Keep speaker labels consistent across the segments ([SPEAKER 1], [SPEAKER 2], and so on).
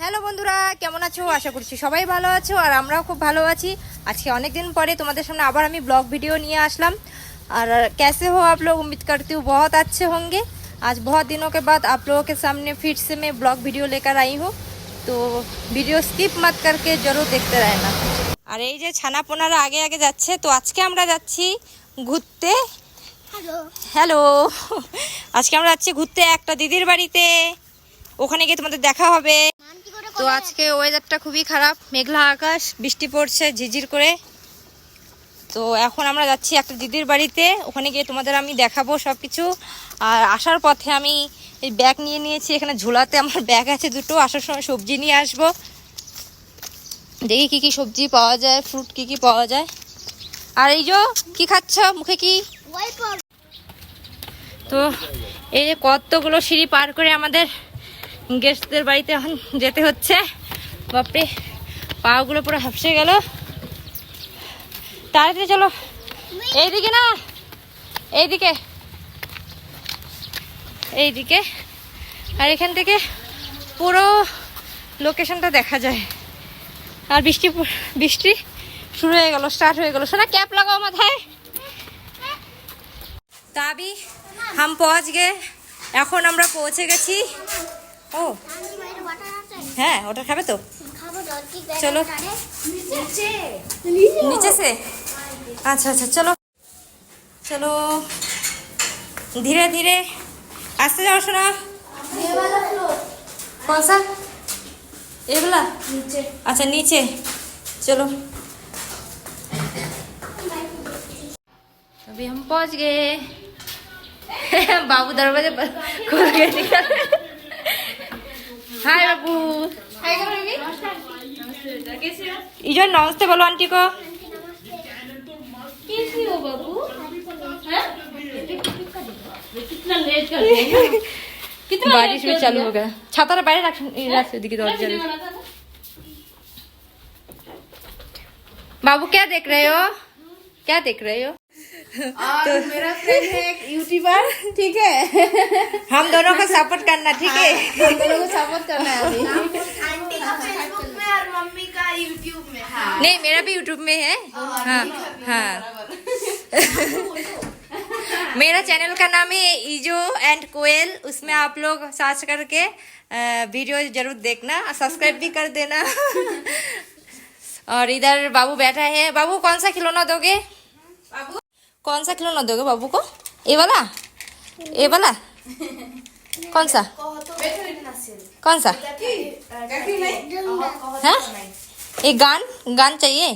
[SPEAKER 1] Hello বন্ধুরা কেমন আছো আশা করছি সবাই ভালো আছো আর আমরাও খুব ভালো আছি আজকে অনেক दिन পরে তোমাদের সামনে আবার আমি ব্লগ वीडियो নিয়ে আসলাম और कैसे हो आप लोग उम्मीद करती हूँ बहुत अच्छे होंगे आज बहुत दिनों के बाद आप लोगों के सामने फिर से मैं ब्लॉग वीडियो लेकर आई हूँ तो वीडियो स्किप मत करके जरूर देखते रहना আর এই যে ছানা পোনারা আগে আগে যাচ্ছে তো আজকে আমরা যাচ্ছি ঘুরতে হ্যালো আজকে আমরা যাচ্ছি ঘুরতে একটা দিদির বাড়িতে ওখানে গিয়ে তোমাদের দেখা হবে তো আজকে ওয়েদারটা খুবই খারাপ। মেঘলা আকাশ বৃষ্টি পড়ছে ঝিঝির করে। তো এখন আমরা যাচ্ছি একটা দিদির বাড়িতে। ওখানে গিয়ে তোমাদের আমি দেখাবো সব কিছু আর আসার পথে আমি এই ব্যাগ নিয়ে নিয়েছি। এখানে ঝোলাতে আমার ব্যাগ আছে দুটো। আসার সময় সবজি নিয়ে আসব। দেখি কি কি সবজি পাওয়া যায় ফ্রুট কি কি পাওয়া যায়। আর এই যে কি খাচ্ছ? মুখে কি? তো এই যে কতগুলো সিঁড়ি পার করে আমাদের গেস্টদের বাড়িতে এখন যেতে হচ্ছে। বাপরে, পাগুলো পুরো হাফসে গেল। তাড়াতাড়ি চলো। এইদিকে না, এইদিকে। এইদিকে। আর এখান থেকে পুরো লোকেশনটা দেখা যায়। আর বৃষ্টি বৃষ্টি শুরু হয়ে গেল স্টার্ট হয়ে গেল। শোনা ক্যাপ লাগাও মাথায়। তা আবি হাম পৌঁছ গে। এখন আমরা পৌঁছে গেছি। ও হ্যাঁ ওটা খাবে তো চলো নিচে সে আচ্ছা আচ্ছা চলো চলো ধীরে ধীরে আসতে যাও শোনা कौन सा ये वाला नीचे अच्छा नीचे चलो अभी हम पहुंच गए बाबू दरवाजे पर खोल के निकल हाय बाबू इजो नमस्ते बोलो आंटी को
[SPEAKER 2] कैसी हो बाबू हैं? कितना लेट कर दिया कितना
[SPEAKER 1] बारिश
[SPEAKER 2] late
[SPEAKER 1] भी
[SPEAKER 2] कर
[SPEAKER 1] चालू
[SPEAKER 2] दिया?
[SPEAKER 1] हो गया छाता বাইরে রাখ রাখ দিকে
[SPEAKER 2] क्या
[SPEAKER 1] दरवाजा
[SPEAKER 2] वीडियो बना था ना?
[SPEAKER 1] बाबू क्या देख रहे हो क्या देख रहे हो
[SPEAKER 3] और मेरा फ्रेंड है एक यूट्यूबर ठीक है?
[SPEAKER 1] हम दोनों को सपोर्ट करना ठीक है?
[SPEAKER 3] हम दोनों को सपोर्ट करना है अभी।
[SPEAKER 4] आंटी का फेसबुक में और मम्मी का यूट्यूब में। हाँ।
[SPEAKER 1] नहीं मेरा भी यूट्यूब में है। हाँ हाँ मेरा चैनल का नाम है ईजो एंड कोयल उसमें आप लोग सर्च करके वीडियो ज़रूर देखना और सब्सक्राइब भी कर देना। और इधर बाबू बैठा है। बाबू कौन सा खिलौना दोगे? बाबू? कौन सा खिलौना दोगे बाबू को? ये वाला? ये वाला? कौन सा? कौन सा? हाँ? ये गान? गान चाहिए?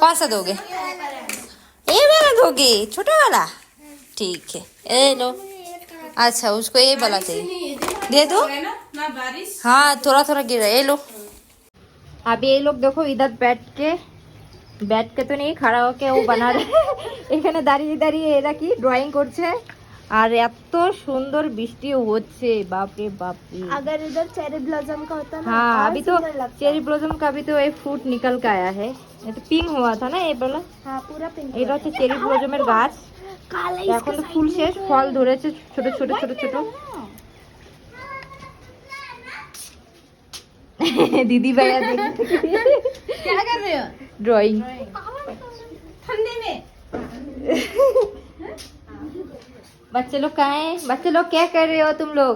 [SPEAKER 1] कौन सा दोगे? ये वाला दोगे? छोटा वाला? ठीक है। ये लो। अच्छा उसको ये वाला चाहिए। दे दो। हाँ थोड़ा थोड़ा गिर। ये लो। अभी ये लोग देखो इधर बैठ के बैठ के तो नहीं खड़ा होके ও বানা এখানে দাঁড়িয়ে দাঁড়িয়ে এরা কি ড্রয়িং করছে আর এত সুন্দর বৃষ্টি হচ্ছে বাপরে বাপরে
[SPEAKER 4] अगर इधर चेरी ब्लॉसम का होता ना
[SPEAKER 1] हाँ
[SPEAKER 4] और
[SPEAKER 1] अभी तो
[SPEAKER 4] सुंदर लगता।
[SPEAKER 1] चेरी ब्लॉसम का भी तो एक फ्रूट निकल के आया है ये तो पिंक हुआ था ना ये वाला
[SPEAKER 4] हाँ पूरा पिंक
[SPEAKER 1] এটা হচ্ছে চেরি ব্লজমের গাছ
[SPEAKER 4] काला
[SPEAKER 1] এখন তো ফুল শেষ ফল ধরেছে ছোট ছোট ছোট ছোট दीदी भैया
[SPEAKER 3] क्या कर रहे हो
[SPEAKER 1] ड्राइंग
[SPEAKER 3] ठंडे में
[SPEAKER 1] बच्चे लोग कहाँ हैं बच्चे लोग क्या कर रहे हो तुम लोग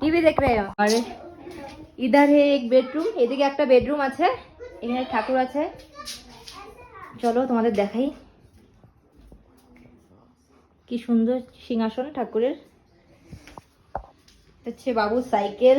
[SPEAKER 1] টিভি দেখ रहे हो और इधर है एक बेडरूम এদিকে একটা বেডরুম আছে এখানে ঠাকুর আছে চলো তোমাদের দেখাই কি সুন্দর সিংহাসন ঠাকুরের হচ্ছে বাবু সাইকেল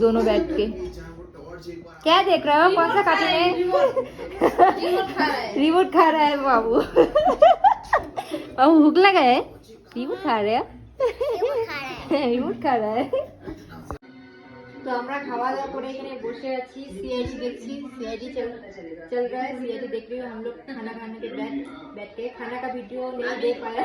[SPEAKER 1] दोनों बैठ के। क्या देख रहे हो? कौन सा खाते हैं? रिमोट खा रहा है। बाबू। बाबू भूख लगा है? रिमोट खा रहे रिमोट खा रहा है। तो এখানে বসে আছি সিআইডি দেখছি সিআইডি है हम लोग खाना खाने के बैठ बैठ के। खाना का वीडियो नहीं देख पाया।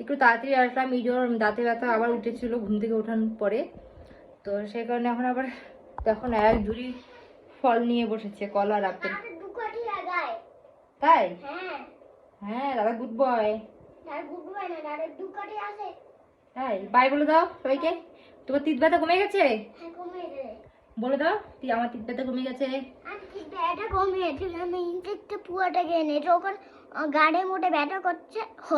[SPEAKER 1] একটু তাড়াতাড়ি আসলাম ইজোর দাঁতে ব্যথা আবার উঠেছিল ঘুম থেকে ওঠানোর পরে। তো সেই কারণে এখন আবার তখন এক ঝুড়ি ফল নিয়ে বসেছে কলা আর আপেল। তাই?
[SPEAKER 4] হ্যাঁ।
[SPEAKER 1] হ্যাঁ দাদা গুড বয়। তাই? বাই বলে দাও সবাইকে। তোমার তিত ব্যথা কমে গেছে?
[SPEAKER 4] হ্যাঁ কমে রে
[SPEAKER 1] বলে দাও তুই আমার তিত ব্যথা কমে গেছে?
[SPEAKER 4] ব্যাটা কমে গেছে। আমি ইনটেকটা পুয়াটা গেনে যখন গাড়ে মোটে ব্যাটা করছে। হ।